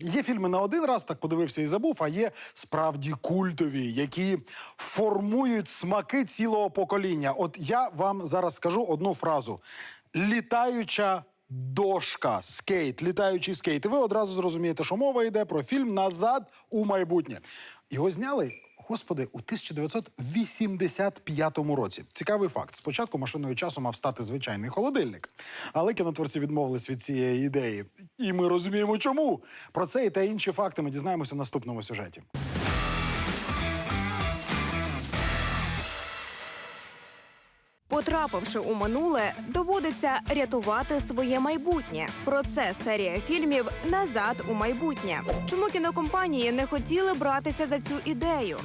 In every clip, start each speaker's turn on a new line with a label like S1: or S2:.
S1: Є фільми на один раз, так подивився і забув, а є справді культові, які формують смаки цілого покоління. От я вам зараз скажу одну фразу: літаюча. Дошка, скейт, літаючий скейт. І ви одразу зрозумієте, що мова йде про фільм Назад у майбутнє. Його зняли, господи, у 1985 році. Цікавий факт. Спочатку машиною часу мав стати звичайний холодильник. Але кінотворці відмовились від цієї ідеї. І ми розуміємо, чому. Про це і та інші факти ми дізнаємося в наступному сюжеті.
S2: Потрапивши у минуле, доводиться рятувати своє майбутнє. Про це серія фільмів Назад у майбутнє. Чому кінокомпанії не хотіли братися за цю ідею?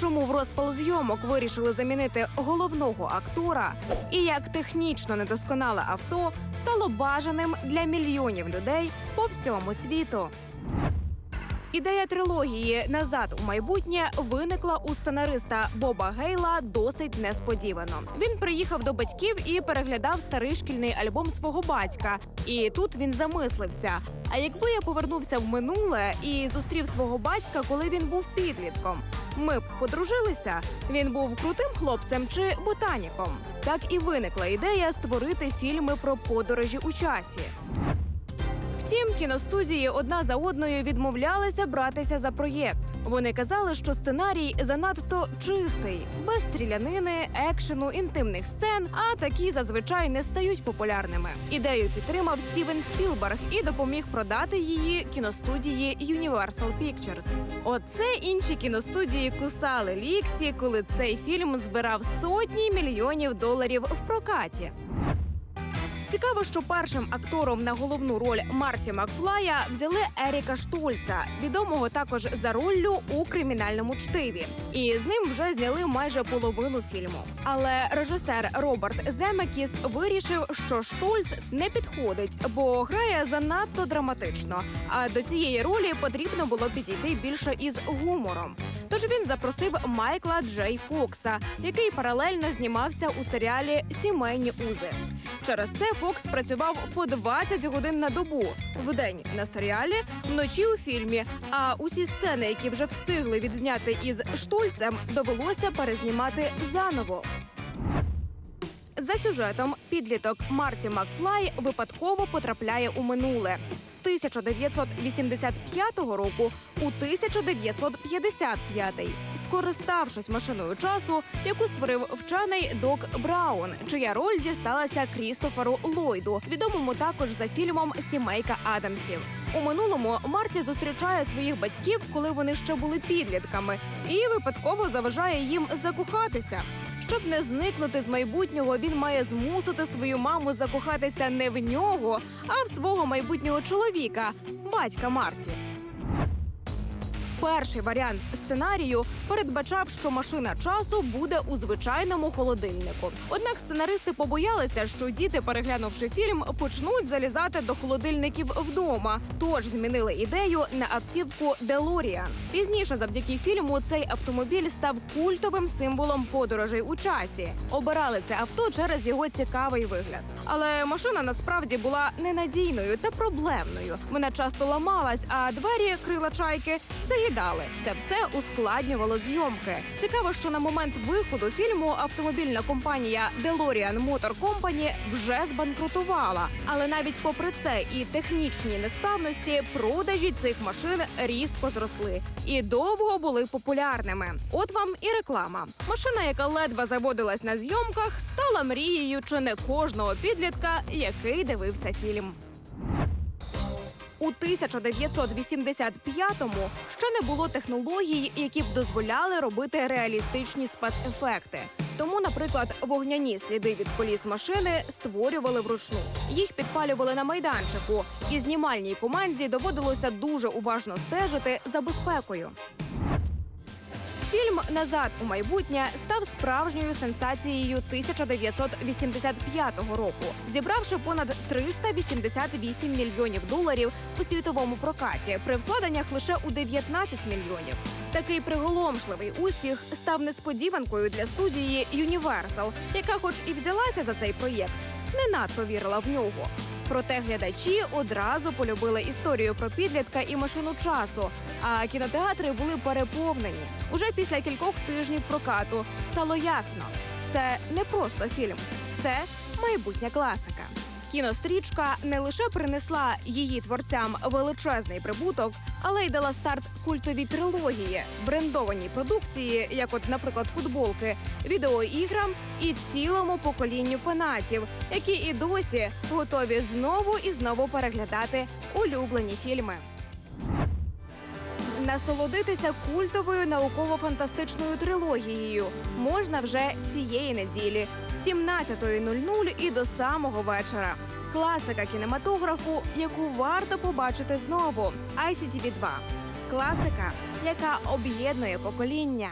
S2: Чому в розпал зйомок вирішили замінити головного актора? І як технічно недосконале авто стало бажаним для мільйонів людей по всьому світу? Ідея трилогії Назад у майбутнє виникла у сценариста Боба Гейла досить несподівано. Він приїхав до батьків і переглядав старий шкільний альбом свого батька. І тут він замислився: а якби я повернувся в минуле і зустрів свого батька, коли він був підлітком, ми б подружилися. Він був крутим хлопцем чи ботаніком. Так і виникла ідея створити фільми про подорожі у часі. Втім, кіностудії одна за одною відмовлялися братися за проєкт. Вони казали, що сценарій занадто чистий, без стрілянини, екшену, інтимних сцен, а такі зазвичай не стають популярними. Ідею підтримав Стівен Спілберг і допоміг продати її кіностудії Universal Pictures. Оце інші кіностудії кусали лікті, коли цей фільм збирав сотні мільйонів доларів в прокаті. Цікаво, що першим актором на головну роль Марті Макфлая взяли Еріка Штольца, відомого також за роллю у кримінальному чтиві. І з ним вже зняли майже половину фільму. Але режисер Роберт Земекіс вирішив, що Штольц не підходить, бо грає занадто драматично. А до цієї ролі потрібно було підійти більше із гумором. Тож він запросив Майкла Джей Фокса, який паралельно знімався у серіалі Сімейні узи. Через це Фокс працював по 20 годин на добу вдень на серіалі, вночі у фільмі. А усі сцени, які вже встигли відзняти із Штольцем, довелося перезнімати заново. За сюжетом підліток Марті Макфлай випадково потрапляє у минуле 1985 року у 1955, скориставшись машиною часу, яку створив вчений Док Браун, чия роль дісталася Крістоферу Ллойду, відомому також за фільмом Сімейка Адамсів. У минулому Марті зустрічає своїх батьків, коли вони ще були підлітками, і випадково заважає їм закохатися. Щоб не зникнути з майбутнього, він має змусити свою маму закохатися не в нього, а в свого майбутнього чоловіка, батька Марті. Перший варіант сценарію передбачав, що машина часу буде у звичайному холодильнику. Однак сценаристи побоялися, що діти, переглянувши фільм, почнуть залізати до холодильників вдома. Тож змінили ідею на автівку Делоріан. Пізніше, завдяки фільму, цей автомобіль став культовим символом подорожей у часі. Обирали це авто через його цікавий вигляд. Але машина насправді була ненадійною та проблемною. Вона часто ламалась, а двері крила чайки заїдали. Це все ускладнювало зйомки. Цікаво, що на момент виходу фільму автомобільна компанія DeLorean Motor Company вже збанкрутувала. Але навіть попри це і технічні несправності, продажі цих машин різко зросли і довго були популярними. От вам і реклама. Машина, яка ледве заводилась на зйомках, стала мрією чи не кожного підлітка, який дивився фільм. У 1985-му ще не було технологій, які б дозволяли робити реалістичні спецефекти. Тому, наприклад, вогняні сліди від коліс машини створювали вручну. Їх підпалювали на майданчику, і знімальній команді доводилося дуже уважно стежити за безпекою. Фільм Назад у майбутнє став справжньою сенсацією 1985 року, зібравши понад 388 мільйонів доларів у світовому прокаті при вкладеннях лише у 19 мільйонів. Такий приголомшливий успіх став несподіванкою для студії Universal, яка, хоч і взялася за цей проєкт, не надто вірила в нього. Проте глядачі одразу полюбили історію про підлітка і машину часу. А кінотеатри були переповнені. Уже після кількох тижнів прокату стало ясно, це не просто фільм, це майбутня класика. Кінострічка не лише принесла її творцям величезний прибуток, але й дала старт культовій трилогії, брендованій продукції, як, от, наприклад, футболки, відеоіграм і цілому поколінню фанатів, які і досі готові знову і знову переглядати улюблені фільми. Насолодитися культовою науково-фантастичною трилогією можна вже цієї неділі з 17.00 і до самого вечора. Класика кінематографу, яку варто побачити знову. ICTV 2 Класика, яка об'єднує покоління.